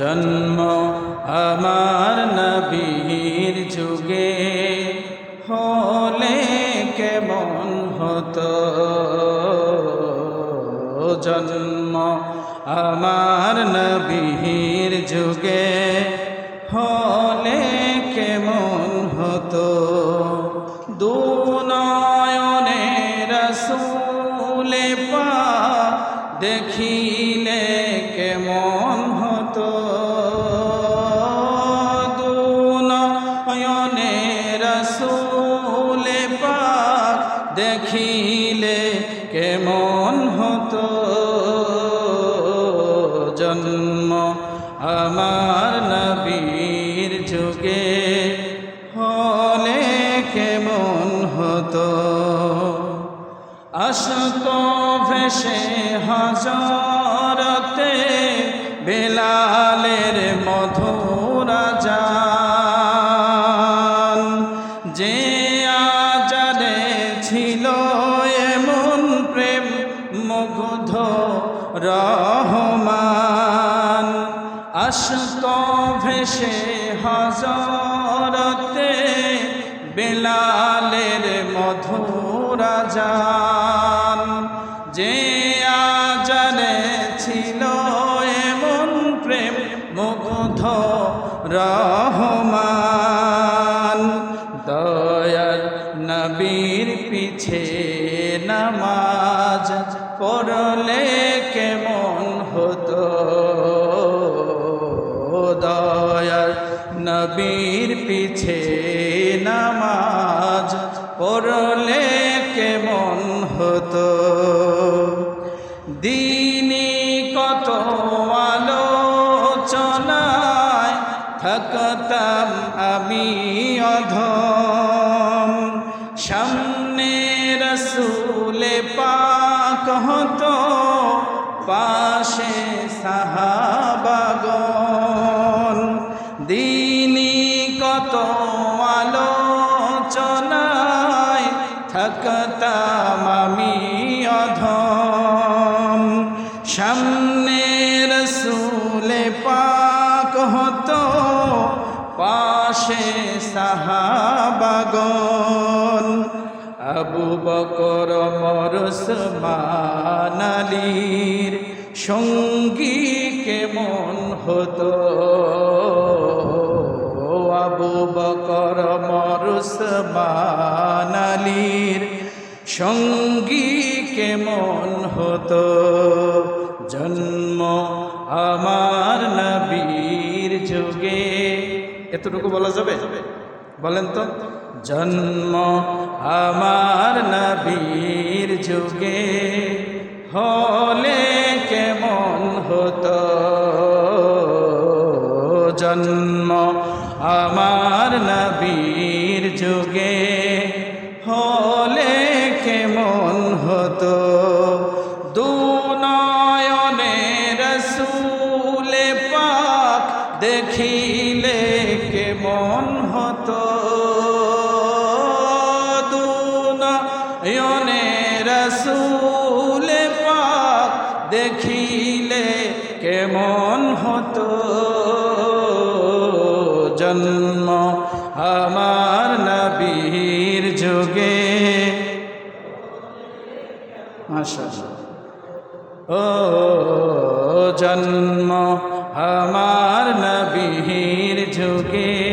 জন্ম আমার নবীর যুগে। হলে কেমন হতো? জন্ম আমার নবীর যুগে। হলে কেমন হতো? দুনয়নে রসুলে পা দেখিলে কেমন হতো জন্ম আমার নবীর যুগে? হলে কেমন হতো? আসত ভেসে হাজারতে বেলালের মধুরা মুগ্ধ রহমান। আসত ভেসে হাজারতে বেলালের মধুরা যান যে আজারে ছিল এমন প্রেম, মুগ্ধ রহমান। দয়াল নবীর পিছে নবীর পিছে নামাজ পড়লে কেমন হতো? দিনী কত আলোচনায় থাকতাম আমি অধম। সামনে রসুলে পাক হতো, পাশে সাহাবাগন থাকতাম আমি অধম। সামনে রসুলে পাক হতো, পাশে সাহাবাগন আবু বকর মরসমানালির সঙ্গী কেমন হতো? আবু বকর মরসমানালির সঙ্গী কেমন হতো? জন্ম আমার নবীর যুগে। এতটুকু বলা যাবে? বলেন তো। জন্ম আমার নবীর যুগে হলে কেমন হতো? জন্ম আমার নবীর যুগে দেখিলে কেমন হতো? দুনয়নে রসুলে পাক দেখিলে কেমন হতো? জন্ম আমার নবীর যুগে। মাশাআল্লাহ। ও জন্ম আমার নবীর যুগে